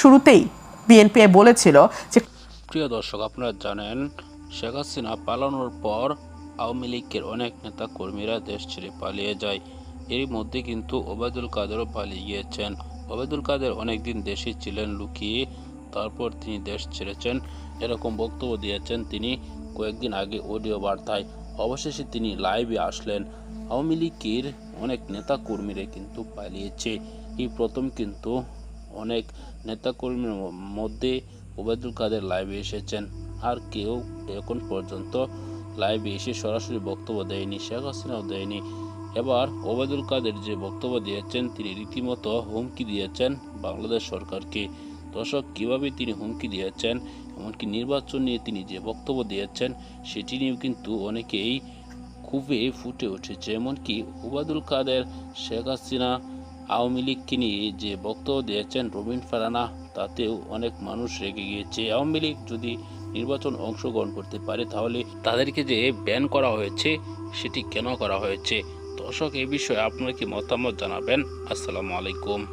শুরুতেই বিএনপি বলেছিল যে প্রিয় দর্শক, আপনারা জানেন, শেখ হাসিনা পালানোর পর আওয়ামী লীগের অনেক নেতা কর্মীরা দেশ ছেড়ে পালিয়ে যায়। এর মধ্যে কিন্তু ওবায়দুল কাদেরও পালিয়ে গিয়েছেন ওবায়দুল কাদের অনেকদিন দেশে ছিলেন লুকিয়ে, তারপর তিনি দেশ ছেড়েছেন। এরকম বক্তব্য দিয়েছেন তিনি কয়েকদিন আগে অডিও বার্তায়। অবশেষে তিনি লাইভে আসলেন। আওয়ামী লীগের অনেক নেতা কর্মীরা কিন্তু পালিয়েছে। এই প্রথম কিন্তু অনেক নেতাকর্মীর মধ্যে ওবায়দুল কাদের লাইভে এসেছেন। আর কেউ এখন পর্যন্ত লাইভে এসে সরাসরি বক্তব্য দেয়নি, শেখ হাসিনাও দেয়নি। এবার ওবায়দুল কাদের যে বক্তব্য দিয়েছেন, তিনি রীতিমতো হুমকি দিয়েছেন বাংলাদেশ সরকারকে। দর্শক, কীভাবে তিনি হুমকি দিয়েছেন, এমনকি নির্বাচন নিয়ে তিনি যে বক্তব্য দিয়েছেন, সেটি নিয়েও কিন্তু অনেকেই খুবই ফুটে উঠেছে। এমনকি ওবায়দুল কাদের, শেখ হাসিনা আওয়ামী লীগকে নিয়ে যে বক্তব্য দিয়েছেন রবিন ফারানা, তাতেও অনেক মানুষ রেগে গিয়েছে। আওয়ামী লীগ যদি নির্বাচন অংশগ্রহণ করতে পারে, তাহলে তাদেরকে যে ব্যান করা হয়েছে, সেটি কেন করা হয়েছে? দর্শক, এ বিষয়ে আপনার কি মতামত জানাবেন? আসসালামু আলাইকুম।